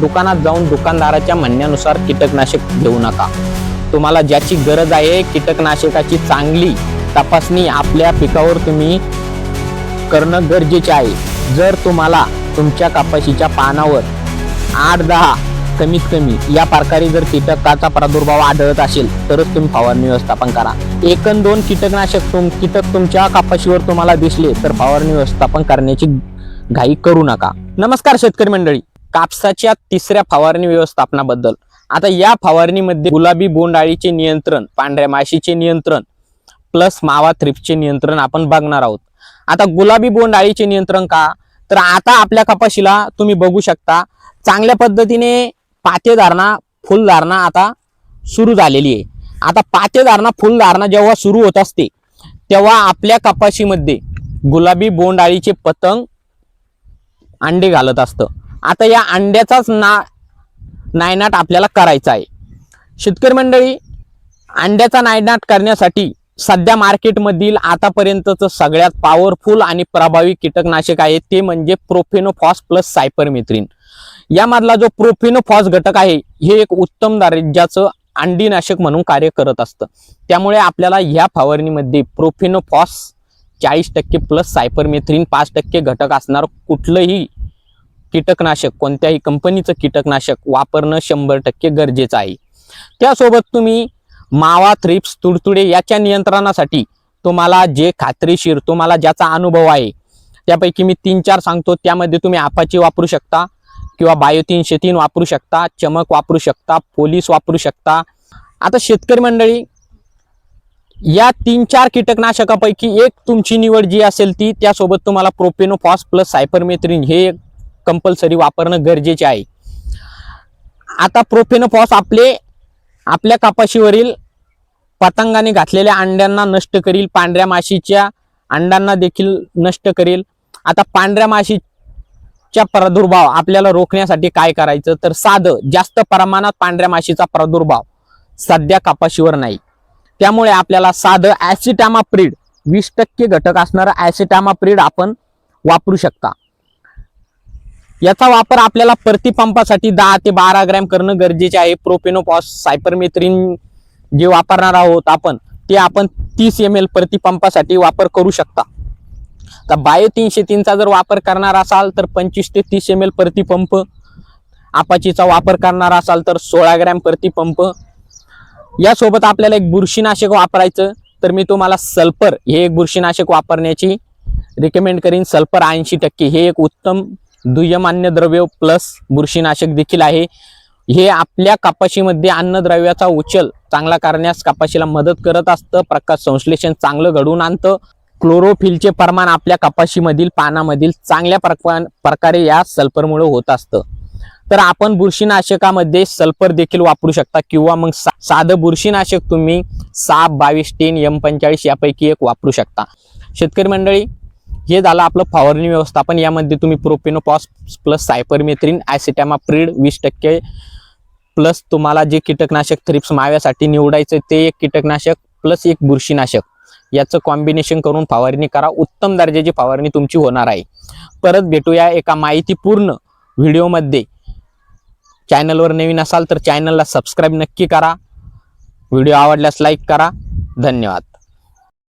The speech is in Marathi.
दुकानात जाऊन दुकानदाराच्या म्हणण्यानुसार कीटकनाशक घेऊ नका. तुम्हाला ज्याची गरज आहे कीटकनाशकाची चांगली तपासणी आपल्या पिकावर तुम्ही करणं गरजेचे आहे. जर तुम्हाला तुमच्या कपाशीच्या पानावर आठ दहा कमीत कमी या प्रकारे जर कीटकाचा प्रादुर्भाव आढळत असेल तरच तुम्ही फवारणी व्यवस्थापन करा. एकन दोन कीटकनाशक तुम कीटक तुमच्या कपाशीवर तुम्हाला दिसले तर फवारणी व्यवस्थापन करण्याची घाई करू नका. नमस्कार शेतकरी मंडळी. कापसाच्या तिसऱ्या फवारणी व्यवस्थापनाबद्दल. आता या फवारणीमध्ये गुलाबी बोंडाळीचे नियंत्रण पांढऱ्या माशीचे नियंत्रण प्लस मावा थ्रिपचे नियंत्रण आपण बघणार आहोत. आता गुलाबी बोंडाळीचे नियंत्रण का? तर आता आपल्या कपाशीला तुम्ही बघू शकता चांगल्या पद्धतीने पातेधारणा फुलधारणा आता सुरू झालेली आहे. आता पातेधारणा फुलधारणा जेव्हा सुरू होत असते तेव्हा आपल्या कपाशीमध्ये गुलाबी बोंडाळीचे पतंग अंडे घालत असतं. आता या अंड्याचाच ना नायनाट आपल्याला करायचा आहे. शेतकरी मंडळी अंड्याचा नायनाट करण्यासाठी सध्या मार्केटमधील आतापर्यंतचं सगळ्यात पॉवरफुल आणि प्रभावी कीटकनाशक आहे ते म्हणजे प्रोफेनोफॉस प्लस सायपरमेथ्रिन यामधला जो प्रोफेनोफॉस घटक आहे हे एक उत्तम दर्जाचं अंडीनाशक म्हणून कार्य करत असतं. त्यामुळे आपल्याला ह्या फवारणीमध्ये प्रोफेनोफॉस चाळीस टक्के प्लस सायपरमेथ्रिन पाच टक्के घटक असणार कुठलंही कीटकनाशक कोणत्याही कंपनीचं कीटकनाशक वापरणं शंभर टक्के गरजेचं आहे. त्यासोबत तुम्ही मावा थ्रिप्स तुडतुडे याच्या नियंत्रणासाठी तुम्हाला जे खात्रीशीर तुम्हाला ज्याचा अनुभव आहे त्यापैकी मी तीन चार सांगतो. त्यामध्ये तुम्ही आपाची वापरू शकता किंवा बायो तीनशे तीन वापरू शकता चमक वापरू शकता पोलीस वापरू शकता. आता शेतकरी मंडळी या तीन चार कीटकनाशकापैकी एक तुमची निवड जी असेल ती त्यासोबत तुम्हाला प्रोपेनोफॉस प्लस सायपरमेथ्रिन हे कंपल्सरी वापरणं गरजेचे आहे. आता प्रोफेनोफॉस आपले आपल्या कपाशीवरील पतंगाने घातलेल्या अंड्यांना नष्ट करील पांढऱ्या माशीच्या अंड्यांना देखील नष्ट करेल. आता पांढऱ्या माशीच्या प्रादुर्भाव आपल्याला रोखण्यासाठी काय करायचं? तर साधं जास्त प्रमाणात पांढऱ्या माशीचा प्रादुर्भाव सध्या कपाशीवर नाही. त्यामुळे आपल्याला साधं ॲसिटामाप्रीड वीस टक्के घटक असणारं ॲसिटामाप्रीड आपण वापरू शकता. याचा वापर आपल्याला प्रतिपंपासाठी दहा ते बारा ग्रॅम करणं गरजेचे आहे. प्रोपेनोपॉस सायपरमेथ्रिन जे वापरणार आहोत आपण ते आपण तीस एम एल प्रतिपंपासाठी वापर करू शकता. तर बायो तीनशे तीनचा जर वापर करणार असाल तर पंचवीस ते तीस एम एल प्रतिपंप आपाचीचा वापर करणार असाल तर सोळा ग्रॅम प्रतिपंप यासोबत आपल्याला एक बुरशीनाशक वापरायचं तर मी तुम्हाला सल्फर हे एक बुरशीनाशक वापरण्याची रिकमेंड करीन. सल्फर ऐंशी टक्के हे एक उत्तम दुय्यम अन्नद्रव्य प्लस बुरशीनाशक देखील आहे. हे आपल्या कपाशीमध्ये अन्नद्रव्याचा उचल चांगला करण्यास कपाशीला मदत करत असतं. प्रकाश संश्लेषण चांगलं घडवून आणतं. क्लोरोफिलचे प्रमाण आपल्या कपाशीमधील पानामधील चांगल्या प्रकारे या सल्फरमुळे होत असतं. तर आपण बुरशीनाशकामध्ये सल्फर देखील वापरू शकता किंवा मग सा साधं बुरशीनाशक तुम्ही साप बावीस टेन एम पंचेचाळीस यापैकी एक वापरू शकता. शेतकरी मंडळी हे झालं आपलं फवारणी व्यवस्थापन. यामध्ये तुम्ही प्रोपेनोपॉस प्लस सायपरमेथ्रिन ॲसिटॅमाप्रीड वीस टक्के प्लस तुम्हाला जे कीटकनाशक थ्रिप्स माव्यासाठी निवडायचं ते एक कीटकनाशक प्लस एक बुरशीनाशक. याचं कॉम्बिनेशन करून फवारणी करा. उत्तम दर्जाची फवारणी तुमची होणार आहे. परत भेटूया एका माहितीपूर्ण व्हिडिओमध्ये. चॅनलवर नवीन असाल तर चॅनलला सबस्क्राईब नक्की करा. व्हिडिओ आवडल्यास लाईक करा. धन्यवाद.